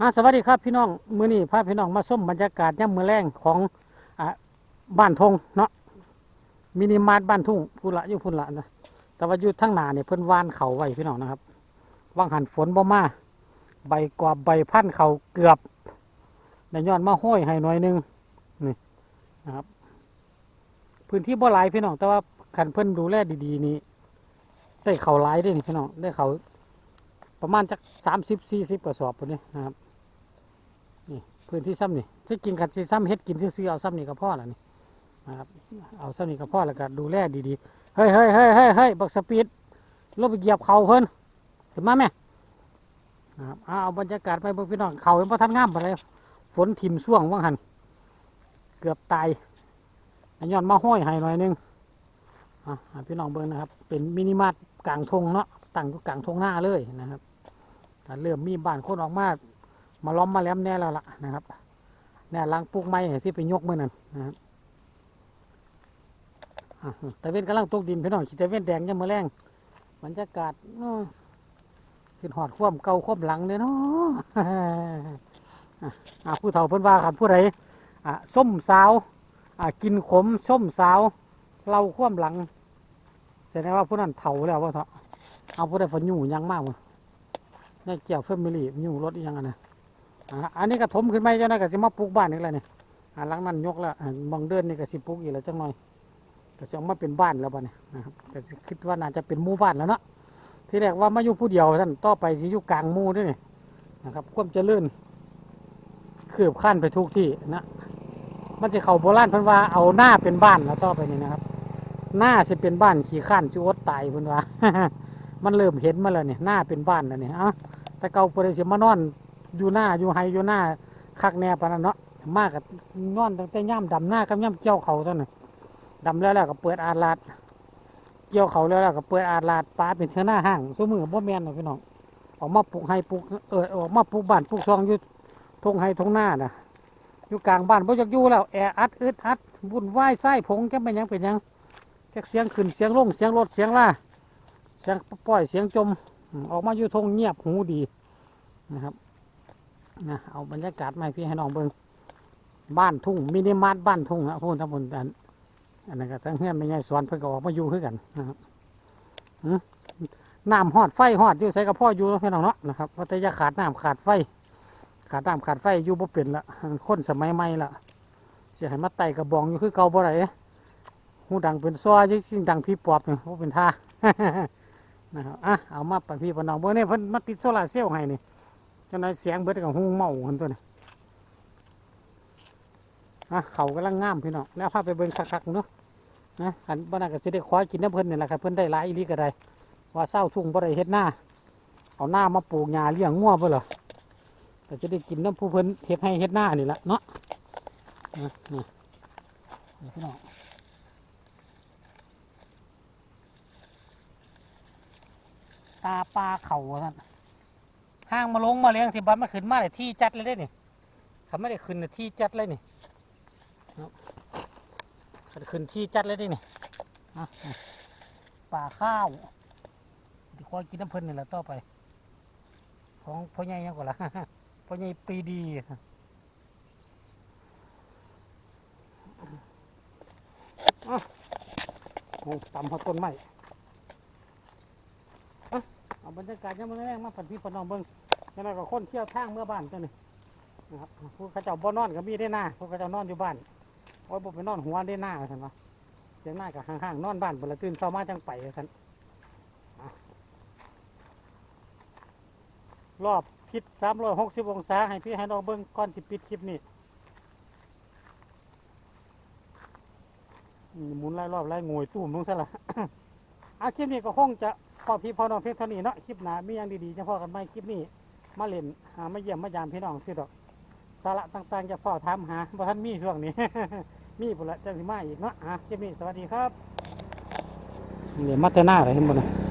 อ่าสวัสดีครับพี่น้องมื้อนี้พาพี่น้องมาส้มบรรยากาศย่ำมือแรงของอ่าบ้านทงเนาะมินิมาร์ทบ้านทุ่งพุ่นละอยู่พุ่นละนะแต่ว่าอยู่ทั้งหนาเนี่ยเพิ่นวานเขาไว้พี่น้องนะครับว่างหันฝนบ่มาใบกว่าใบพันเขาเกือบในยอนมาห้อยให้หน่อยนึงนี่นะครับ พื้นที่บ่หลายพี่น้องแต่ว่าคันเพิ่นดูแลดีๆนี่ได้เขาหลายด้วยนี่พี่น้องได้เขาประมาณจักสามสิบสี่สิบกระสอบพวกนี้นะครับ พื้นที่ซ้ำนี่ที่กินขัดซีซ้ำเฮ็ดกินซื้อเอาซ้ำนี่ก็พ่อแล้วนี่นะครับเอาซ้ำนี่ก็พ่อแล้วก็ดูแลดีๆเฮ้ยเฮ้ยเฮ้ยเฮ้ยเฮ้ยบักสปีดลบไปเหยียบเขาเพิ่นเห็นไหมนะครับเอาบรรยากาศไปเบิ่งพี่น้องเขาเห็นพอทันงามไปเลยฝนทิ่มช่วงว่างหันเกือบตายย้อนมาห้อยให้หน่อยนึงอะพี่น้องเบิ่งนะครับ เป็นมินิมาร์ทกลางทงเนาะตั้งอยู่กลางทงหน้าเลยนะครับเริ่มมีบ้านคนออกมา มาล้อมมาแหลมแน่แล้วล่ะนะครับแน่ลังปลูกไม้ที่ไปยกเมื่อนั้นนะครับอะแต่เว้นกำลังตกดินพี่น้องขีแต่เว้นแดงยังมือแรงบรรยากาศอื้อขึ้นหอดคว่ำเก่าคว่ำหลังเลยเนาะอะอะผู้เฒ่าเพิ่นว่าครับผู้ใดอะส้มสาวอะกินขมส้มสาวเราคว่ำหลังแสดงว่าผู้นั้นเฒ่าแล้วว่าเถอะเอาผู้ใดฝนอยู่ยังมากวะในเกี่ยวเฟมิลี่อยู่รถยังอะนะ อ่าอันนี้ก็ถมขึ้นไปเจ้าน้าก็สิมาปลูกบ้านอีกแล้วนี่อ่าหลังนั้นยกแล้วอ่าบางเดือนนี่ก็สิปลูกอีกแล้วจังหน่อยก็จะเอามาเป็นบ้านแล้วบ้านี้นะครับก็สิคิดว่าน่าจะเป็นหมู่บ้านแล้วเนาะที่แรกว่ามาอยู่ผู้เดียวท่านต่อไปสิอยู่กลางหมู่ด้วยนี่นะครับความเจริญคืบขั้นไปทุกที่นะมันจะเข้าโบราณเพิ่นว่าเอาหน้าเป็นบ้านแล้วต่อไปนี่นะครับ หน้าสิเป็นบ้านขี่ข้านสิอดตายเพิ่นว่า มันเริ่มเห็นมาแล้วเนี่ยหน้าเป็นบ้านแล้วเนี่ยอะแต่เก่าเปิดสิมานอน อยู่หน้าอยู่ไฮอยู่หน้าคักแน่ปานนั้นเนาะมากกับนอนตั้งแต่ย่ำดำหน้ากับย่ำเกี่ยวเขาตอนนั้นดำแล้วแล้วก็เปิดอาลาดเกี่ยวเขาแล้วแล้วก็เปิดอาลาดปลาเป็นเท่าหน้าห้างสู้มือบ่แมนหรอพี่น้องออกมาปลูกไฮปลูกเออออกมาปลูกบ้านปลูกซองอยู่ทงไฮทงหน้าน่ะอยู่กลางบ้านบ่อยากอยู่แล้วแออัดอึดอัดวุ่นวายไส้ผงจะเป็นยังเป็นยังจักเสียงขึ้นเสียงลงเสียงรถเสียงล่าเสียงปล่อยเสียงจมออกมาอยู่ทงเงียบหูดีนะครับ นะเอาบรรยากาศมาพี่ให้น้องเบิงบ้านทุ่งมินิมาร์ทบ้านทุ่งนะพูดทั้งหมดอันอันนั้นก็ทั้งเฮือนไม่ใช่สวนเพิ่นก็ออกมาอยู่คือกันนะครับอืมน้ำหอดไฟหอดอยู่ใส่กับพ่ออยู่แล้วพี่น้องเนาะนะครับว่าแต่จะขาดน้ำขาดไฟ ขาดน้ำขาดไฟอยู่บ่เป็นละคนสมัยใหม่ละเสียให้มาไต่กระบองอยู่คือเก่าบ่ได้หูดังเป็นซ้อยิ่งดังพี่ปอบเนี่ยบ่เป็นท่านะครับอะเอามาไปพี่ปน้องเบิ่งเนี่ยเพิ่นมาติดโซลาเซลล์ให้นี่ จังไดเสียงเบิดกับหูเมาคนตัวนี้อะเขากำลังงามพี่น้องแล้วพาไปเบิ่งคักๆเนาะนะอันบ้านนก็สิได้ขอกินน้ำเพิ่นนี่แหละครับเพิ่นได้หลายอีหลีก็ได้ว่าเศร้าทุ่งบ่ได้เฮ็ดหน้าเอาหน้ามาปลูกหญ้าเลี้ยงงัวเพิ่นเหรอก็จะได้กินน้ำผู้เพิ่นเฮ็ดให้เฮ็ดหน้านี่แหละเนาะอะนี่พี่น้องตาปลาเข่าท่าน ห้างมาลงมาเลี้ยงสิบันมาขึ้นมาเลยที่จัดเลยได้นี่เขาไม่ได้ขึ้นที่จัดเลยนี่เนาะเขาขึ้นที่จัดเลยได้นี่อะอ่าข้าวที่คอยกินน้ำเพลินนี่แหละต่อไป ของพ่อใหญ่ยังกว่าละพ่อใหญ่ปีดีอะโอ้ตำหัวต้นไม้ บรรยากาศยังมาแรงมาฝันพี่ฝันน้องเบิ้งยังไงก็คนเที่ยวทางเมื่อบ้านเจ้านี่นะครับผู้เขาเจ้าบ่นอนก็มีได้หน้าผู้เขาเจ้านอนอยู่บ้านโอ้ยบ่ไปนอนหัวได้หน้าท่านวะเสียงหน้ากับห่างๆนอนบ้านบนละตื่นเช้ามาจังไปท่านรอบทิศสามร้อยหกสิบองศาให้พี่ให้น้องเบิ้งก่อนสิปิดคลิปนี้อืมหมุนไล่รอบไล่งวยตู้มลงซะละ อาคลิปนี้ก็คงจะพอพี่พอน้องเพียงเท่านี้เนาะคลิปหน้ามีอย่างดีๆจะพอกันไหมคลิปนี้ มาเล่นหามาเยี่ยมมายามพี่น้องสิดอกสาระต่างๆจะเฝ้าถามหาบ่ท่านมีช่วงนี้ มีพุ่นละจังสิมาอีกเนาะอะคลิปนี้สวัสดีครับเนี่มาแต่หน้าเลยเห็นบ่เนะ